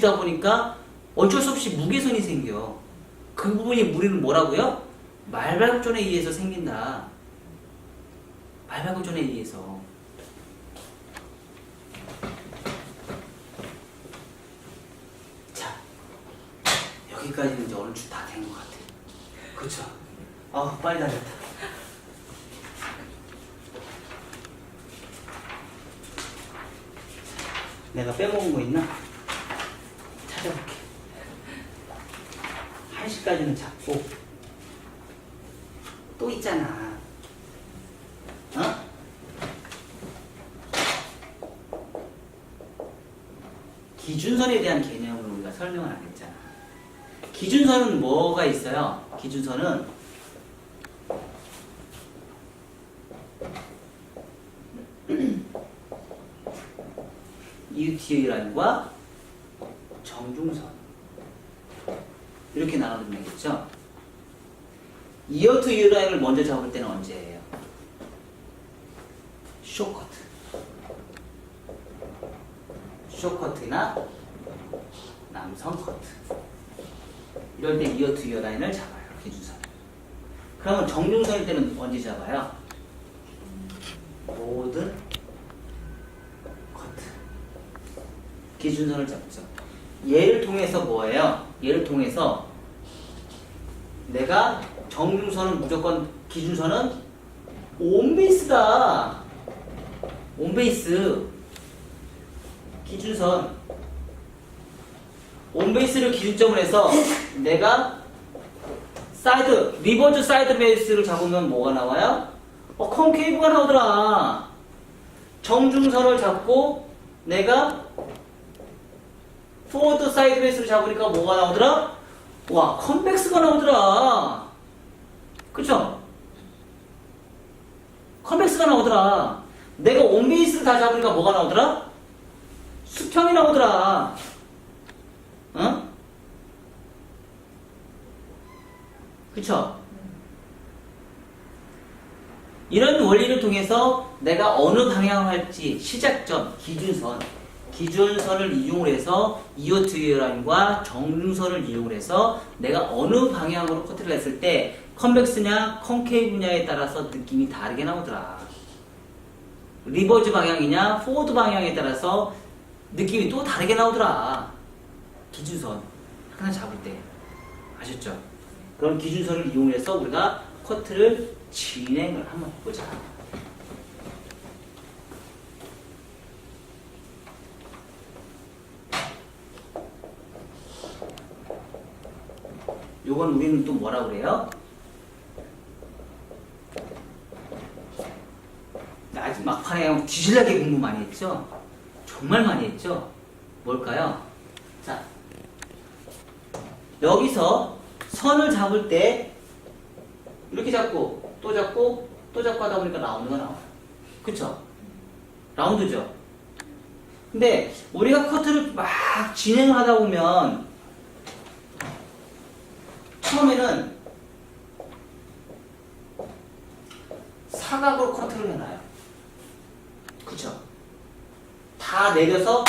다 보니까 어쩔 수 없이 무게선이 생겨. 그 부분이 우리는 뭐라고요? 말발굽존에 의해서 생긴다. 말발굽존에 의해서. 자, 여기까지는 이제 얼추 다 된 것 같아. 그쵸? 아, 빨리 다녔다. 내가 빼먹은 거 있나? 찾아볼게. 1시까지는 잡고 또 있잖아. 어? 기준선에 대한 개념을 우리가 설명을 안 했잖아. 기준선은 뭐가 있어요? 기준선은 UTA 라인과 정중선 이렇게 나눠주면 되겠죠? 이어 투 이어 라인을 먼저 잡을 때는 언제예요? 쇼커트 쇼커트나 남성 커트 이럴 때 이어 투 이어 라인을 잡아요 기준선 그러면 정중선일 때는 언제 잡아요? 모든 커트 기준선을 잡죠 얘를 통해서 뭐예요? 얘를 통해서 내가 정중선은 무조건 기준선은 온베이스다. 온베이스 기준선 온베이스를 기준점으로 해서 내가 사이드 리버즈 사이드 베이스를 잡으면 뭐가 나와요? 어 콘케이브가 나오더라. 정중선을 잡고 내가 포워드 사이드 베이스를 잡으니까 뭐가 나오더라? 와, 컨벡스가 나오더라. 그쵸? 컨벡스가 나오더라. 내가 온베이스를 다 잡으니까 뭐가 나오더라? 수평이 나오더라. 응? 그쵸? 이런 원리를 통해서 내가 어느 방향을 할지 시작점, 기준선, 기준선을 이용을 해서 이어투이어 라인과 정중선을 이용을 해서 내가 어느 방향으로 커트를 했을 때 컨벡스냐 컨케이브냐에 따라서 느낌이 다르게 나오더라. 리버즈 방향이냐 포워드 방향에 따라서 느낌이 또 다르게 나오더라. 기준선 하나 잡을 때 아셨죠? 그런 기준선을 이용해서 우리가 커트를 진행을 한번 해보자. 요건 우리는 또 뭐라 그래요? 아직 막판에 뒤질나게 공부 많이 했죠? 정말 많이 했죠? 뭘까요? 자, 여기서 선을 잡을 때 이렇게 잡고 또 잡고 또 잡고 하다 보니까 라운드가 나와요. 그쵸? 라운드죠? 근데 우리가 커트를 막 진행을 하다 보면 처음에는 사각으로 커트를 해놔요. 그쵸? 다 내려서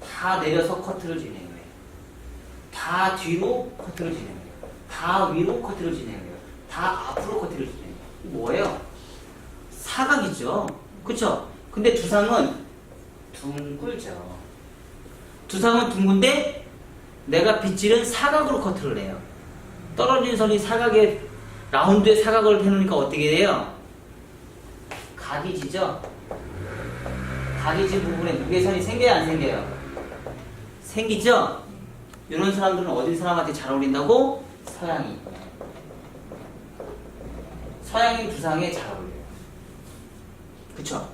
다 내려서 커트를 진행해요. 다 뒤로 커트를 진행해요. 다 위로 커트를 진행해요. 다 앞으로 커트를 진행해요. 뭐예요? 사각이죠. 그쵸? 근데 두상은 둥글죠. 두상은 둥근데 내가 빗질은 사각으로 커트를 해요. 떨어진 선이 사각에 라운드에 사각을 해놓으니까 어떻게 돼요? 각이 지죠? 각이 진 부분에 무게선이 생겨야 안 생겨요? 생기죠? 이런 사람들은 어디 사람한테 잘 어울린다고? 서양인. 서양인 두상에 잘 어울려요. 그쵸?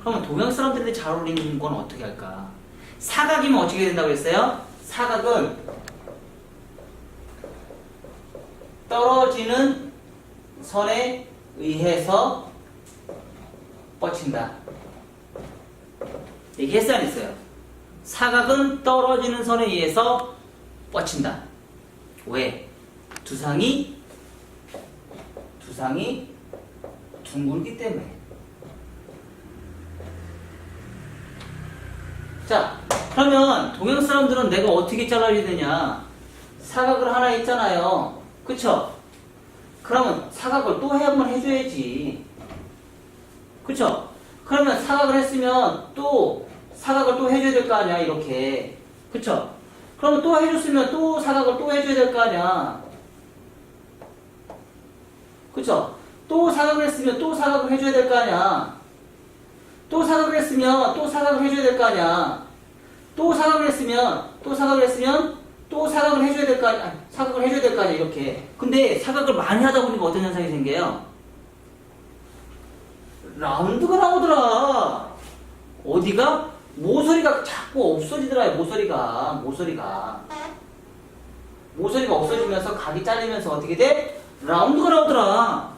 그러면 동양 사람들한테 잘 어울리는 건 어떻게 할까? 사각이면 어떻게 된다고 했어요? 사각은 떨어지는 선에 의해서 뻗친다. 얘기했어요, 안 했어요? 사각은 떨어지는 선에 의해서 뻗친다. 왜? 두상이 두상이 둥글기 때문에. 자, 그러면 동양 사람들은 내가 어떻게 잘라야 되냐? 사각을 하나 있잖아요. 그쵸? 그러면 사각을 또해 한번 해줘야지. 그쵸? 그러면 사각을 했으면 또 사각을 또 해줘야 될 거 아니야, 이렇게. 그쵸? 그러면 또 해줬으면 또 사각을 또 해줘야 될 거 아니야. 그쵸? 또 사각을 했으면 또 사각을 해줘야 될 거 아니야. 또 사각을 했으면 또 사각을 해줘야 될 거 아니야. 또 사각을 했으면 또 사각을 했으면 또 사각을 해줘야 될 거 아니야. 아니, 사각을 해줘야 될 거 아니야, 이렇게. 근데 사각을 많이 하다 보니까 어떤 현상이 생겨요? 라운드가 나오더라. 어디가? 모서리가 자꾸 없어지더라, 모서리가. 모서리가. 모서리가 없어지면서 각이 잘리면서 어떻게 돼? 라운드가 나오더라.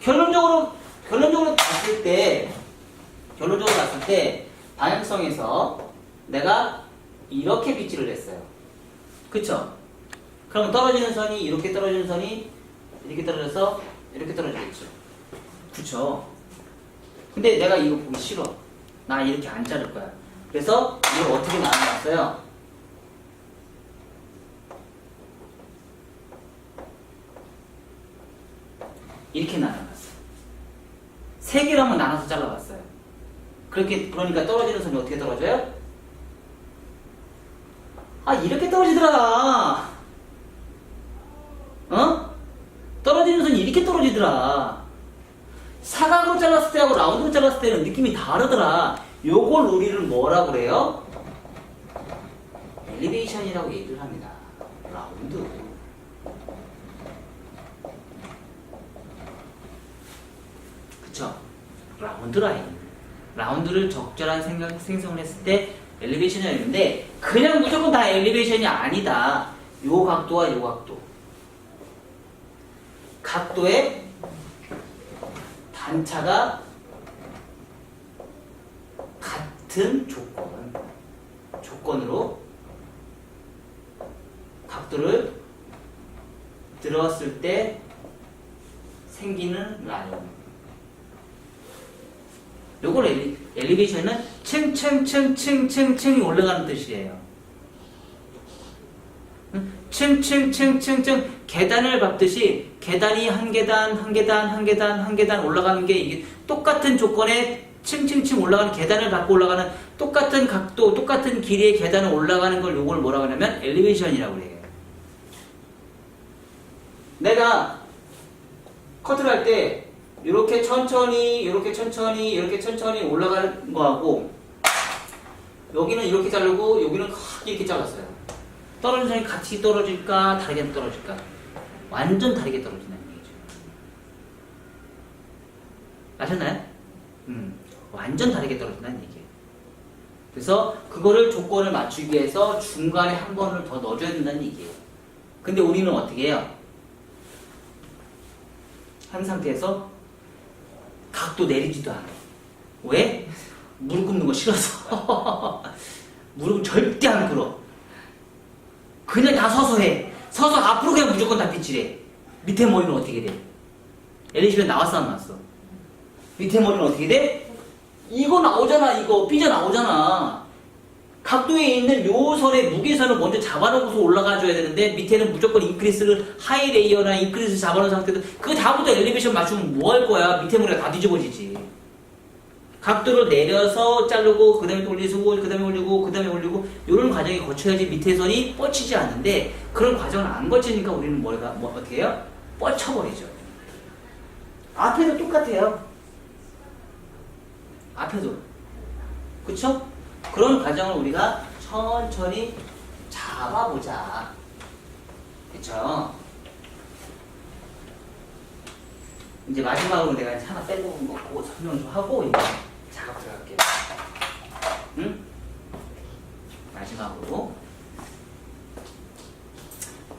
결론적으로, 결론적으로 봤을 때, 결론적으로 봤을 때, 방향성에서 내가 이렇게 빗질을 했어요. 그쵸? 그럼 떨어지는 선이, 이렇게 떨어지는 선이, 이렇게 떨어져서, 이렇게 떨어지겠죠. 그쵸? 근데 내가 이거 보기 싫어. 나 이렇게 안 자를 거야. 그래서 이걸 어떻게 나눠놨어요? 이렇게 나눠놨어요. 세 개로 한번 나눠서 잘라봤어요. 그렇게 그러니까 떨어지는 선이 어떻게 떨어져요? 아 이렇게 떨어지더라. 어? 떨어지는 선이 이렇게 떨어지더라. 사각으로 잘랐을 때하고 라운드로 잘랐을 때는 느낌이 다르더라. 요걸 우리를 뭐라 그래요? 엘리베이션이라고 얘기를 합니다. 라운드. 그쵸? 라운드 라인. 라운드를 적절한 생각, 생성을 했을 때 엘리베이션이 있는데 그냥 무조건 다 엘리베이션이 아니다. 요 각도와 요 각도. 각도의 단차가 같은 조건. 조건으로 각도를 들어왔을 때 생기는 라인. 요걸 엘리, 엘리베이션은 층층층층층층이 올라가는 뜻이에요. 응? 층층층층층 계단을 밟듯이 계단이 한 계단 한 계단 한 계단 한 계단 올라가는 게 이게 똑같은 조건에 층층층 올라가는 계단을 밟고 올라가는 똑같은 각도 똑같은 길이의 계단을 올라가는 걸 요걸 뭐라고 하냐면 엘리베이션이라고 해요. 내가 커트를 할 때 이렇게 천천히 이렇게 천천히 이렇게 천천히 올라가는 거하고 여기는 이렇게 자르고 여기는 크게 이렇게 잘랐어요. 떨어지는 점이 같이 떨어질까 다르게 떨어질까? 완전 다르게 떨어진다는 얘기죠. 아셨나요? 음, 완전 다르게 떨어진다는 얘기예요. 그래서 그거를 조건을 맞추기 위해서 중간에 한 번을 더 넣어줘야 된다는 얘기예요. 근데 우리는 어떻게 해요? 한 상태에서 각도 내리지도 않아. 왜? 무릎 꿇는 거 싫어서. 무릎 절대 안 꿇어. 그냥 다 서서 해. 서서 앞으로 그냥 무조건 다 빗질해. 밑에 머리는 어떻게 돼? 엘리시벤 나왔어 안 나왔어? 밑에 머리는 어떻게 돼? 이거 나오잖아 이거 삐져 나오잖아. 각도에 있는 요 선의 무게선을 먼저 잡아놓고서 올라가줘야 되는데 밑에는 무조건 인크리스를 하이 레이어나 인크리스 잡아놓은 상태도 그 다음부터 엘리베이션 맞추면 뭐 할 거야? 밑에 머리가 다 뒤집어지지. 각도를 내려서 자르고 그 다음에 돌리고 그 다음에 올리고 그 다음에 올리고 이런 과정이 거쳐야지 밑에 선이 뻗치지 않는데 그런 과정을 안 거치니까 우리는 뭐가 뭐 어떻게 해요? 뻗쳐버리죠. 앞에도 똑같아요. 앞에도 그쵸? 그런 과정을 우리가 천천히 잡아보자. 그쵸? 이제 마지막으로 내가 하나 빼먹은 거 그거 설명 좀 하고 이제 작업 들어갈게요. 응? 마지막으로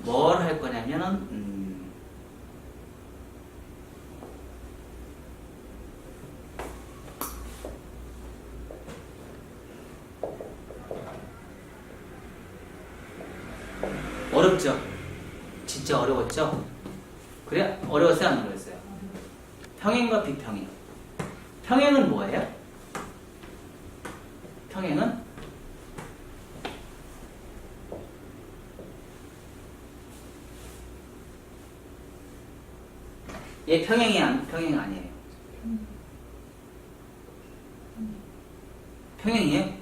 뭘 할 거냐면은 음, 어렵죠? 진짜 어려웠죠? 그래? 어려웠어요? 안 어려웠어요? 평행과 비평행. 평행은 뭐예요? 평행은 얘 평행이 안 평행 아니에요. 평행이에요?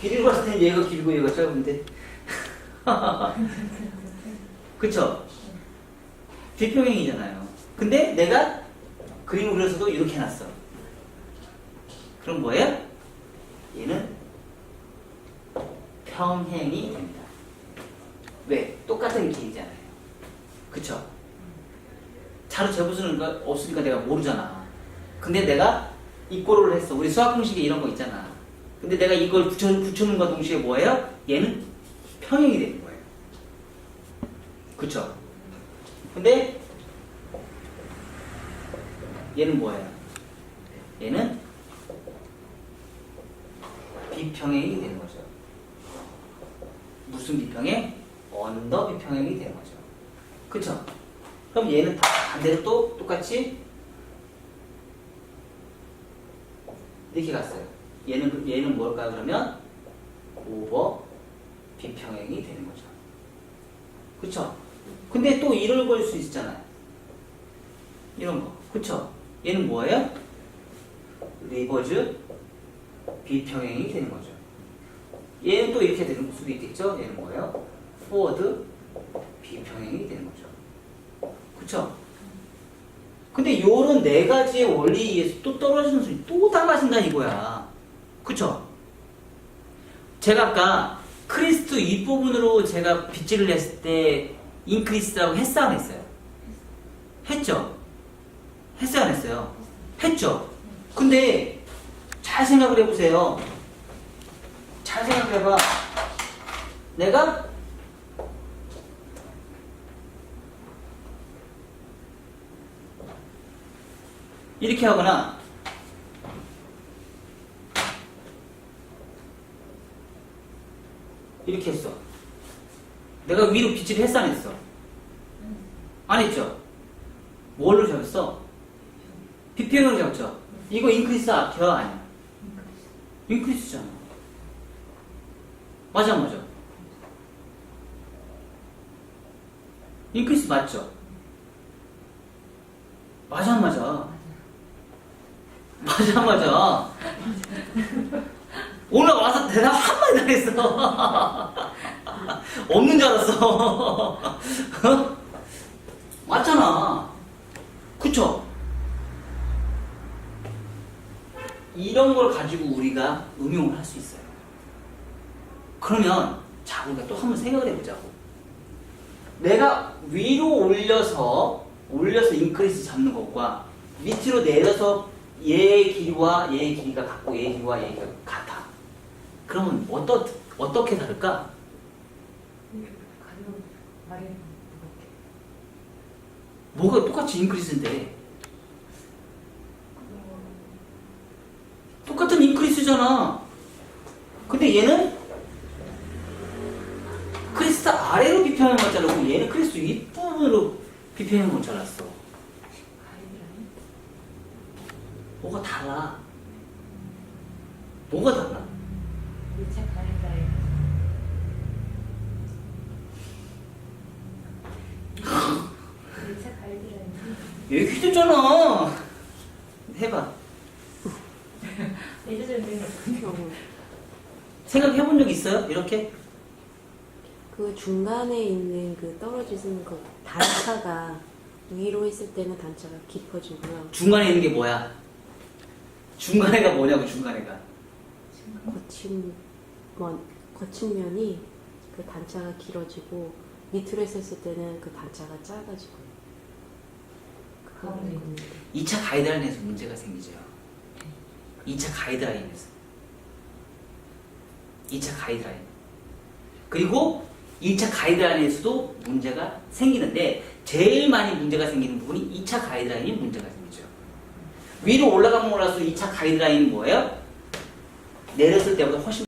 길이로 봤을 땐 얘가 길고 얘가 짧은데. 그쵸? 비평행이잖아요. 근데 내가 그림을 그려서도 이렇게 해놨어. 그럼 뭐예요? 얘는 평행이 됩니다. 왜? 똑같은 길이잖아요. 그쵸? 자료 재부수는 거 없으니까 내가 모르잖아. 근데 내가 이꼴을 했어. 우리 수학 공식에 이런 거 있잖아. 근데 내가 이걸 붙여, 붙여놓은과 동시에 뭐예요? 얘는 평행이 거예요. 그쵸? 근데 얘는 뭐예요? 얘는 비평행이 되는 거죠. 무슨 비평행? 언더 비평행이 되는 거죠. 그쵸? 그럼 얘는 다 반대로 또 똑같이 이렇게 갔어요. 얘는 얘는 뭘까요? 그러면 오버 비평행이 되는 거죠. 그쵸? 근데 또 이를 걸수 있잖아요. 이런 거. 그쵸? 얘는 뭐예요? 리버즈 비평행이 되는 거죠. 얘는 또 이렇게 되는 수도 있겠죠? 얘는 뭐예요? 포워드 비평행이 되는 거죠. 그쵸? 근데 요런 네 가지의 원리에 의해서 또 떨어지는 수준이 또 달라진다 이거야. 그쵸? 제가 아까 크리스트 윗부분으로 제가 빗질을 했을 때 인크리스라고 했어 안 했어요? 했죠? 했어요 안 했어요? 했죠? 근데 잘 생각을 해보세요. 잘 생각해봐. 내가 이렇게 하거나 이렇게 했어. 내가 위로 빛을 했어 안 했죠? 뭘로 잡았어? 비평으로 잡죠? 이거 인크리스 앞이야 아니야? 인크리스잖아. 맞아 맞아. 인크리스 맞죠? 맞아 맞아. 맞아 맞아. 오늘 와서 대답 한마디 안 했어. 없는 줄 알았어. 어? 맞잖아. 그쵸? 이런 걸 가지고 우리가 응용을 할 수 있어요. 그러면 자 우리가 또 한번 생각을 해보자고. 내가 위로 올려서 올려서 인크리스 잡는 것과 밑으로 내려서 얘의 길이와 얘의 길이가 같고 얘의 길이와 얘의 길이가 같아. 그러면 어떠, 어떻게 다를까? 말이 뭐가 똑같이 인크리스인데 똑같은 인크리스잖아. 근데 얘는 크리스트 아래로 비평한 것 잘랐고 얘는 크리스트 윗부분으로 비평한 것 잘랐어. 가이드라인 뭐가 달라? 뭐가 달라? 일체 가이드라인 일체 가이드라인 얘기했잖아. 해봐. 예전에 내가 생각해 본 적 있어요? 이렇게? 그 중간에 있는 그 떨어지는 그 단차가 위로 있을 때는 단차가 깊어지고요. 중간에 있는 게 뭐야? 중간에가 뭐냐고 중간에가. 거친 면, 거친 면이 그 단차가 길어지고 밑으로 했을 때는 그 단차가 작아지고. 그거 가운데 있는 있는데. 2차 가이드라인에서 문제가 생기죠. 2차 가이드라인에서. 2차 가이드라인. 그리고 1차 가이드라인에서도 문제가 생기는데 제일 많이 문제가 생기는 부분이 2차 가이드라인이 문제가 생기죠. 위로 올라가면 올라갈수록 2차 가이드라인은 뭐예요? 내렸을 때보다 훨씬